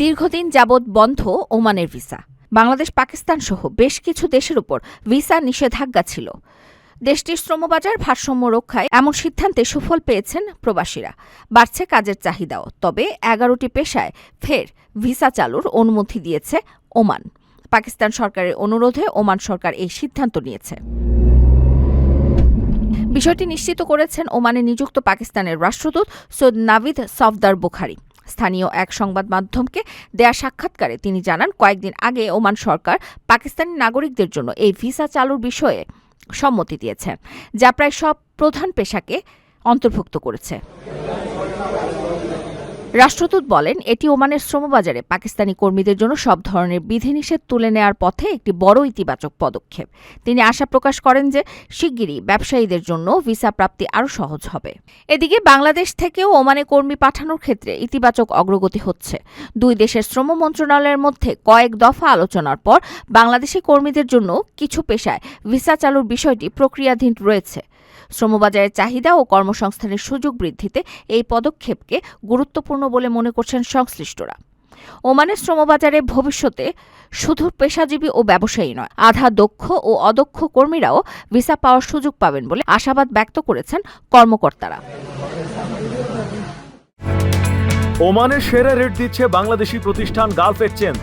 দীর্ঘদিন যাবৎ বন্ধ ওমানের ভিসা। বাংলাদেশ, পাকিস্তান সহ বেশ কিছু দেশের উপর ভিসা নিষেধাজ্ঞা ছিল। দেশটির শ্রমবাজার ভারসাম্য রক্ষায় এমন সিদ্ধান্তে সুফল পেয়েছেন প্রবাসীরা। বাড়ছে কাজের চাহিদাও, তবে এগারোটি পেশায় ফের ভিসা চালুর অনুমতি দিয়েছে ওমান। পাকিস্তান সরকারের অনুরোধে ওমান সরকার এই সিদ্ধান্ত নিয়েছে। বিষয়টি নিশ্চিত করেছেন ওমানে নিযুক্ত পাকিস্তানের রাষ্ট্রদূত সৈয়দ নাভিদ সফদার বুখারি। স্থানীয় এক সংবাদ মাধ্যমকে দেয়া সাক্ষাৎকারে তিনি জানান, কয়েকদিন আগে ওমান সরকার পাকিস্তানি নাগরিকদের জন্য এই ভিসা চালুর বিষয়ে সম্মতি দিয়েছে, যা প্রায় সব প্রধান পেশাকে অন্তর্ভুক্ত করেছে। রাষ্ট্রদূত বলেন, এটি ওমানের শ্রমবাজারে পাকিস্তানি কর্মীদের জন্য সব ধরনের বিধিনিষেধ তুলে নেওয়ার পথে একটি বড় ইতিবাচক পদক্ষেপ। তিনি আশা প্রকাশ করেন যে, শিগগিরই ব্যবসায়ীদের জন্য ভিসা প্রাপ্তি আরও সহজ হবে। এদিকে বাংলাদেশ থেকেও ওমানে কর্মী পাঠানোর ক্ষেত্রে ইতিবাচক অগ্রগতি হচ্ছে। দুই দেশের শ্রম মন্ত্রণালয়ের মধ্যে কয়েক দফা আলোচনার পর বাংলাদেশি কর্মীদের জন্য কিছু পেশায় ভিসা চালুর বিষয়টি প্রক্রিয়াধীন রয়েছে। শ্রমবাজারের চাহিদা ও কর্মসংস্থানের সুযোগ বৃদ্ধিতে এই পদক্ষেপকে গুরুত্বপূর্ণ বলে মনে করছেন সংশ্লিষ্টরা। ওমানের শ্রমবাজারে ভবিষ্যতে শুধু পেশাজীবী ও ব্যবসায়ী নয়, আধা দক্ষ ও অদক্ষ কর্মীরাও ভিসা পাওয়ার সুযোগ পাবেন বলে আশাবাদ ব্যক্ত করেছেন কর্মকর্তারা। ওমানের সেরা রেট দিচ্ছে বাংলাদেশি প্রতিষ্ঠান গালফ এক্সচেঞ্জ।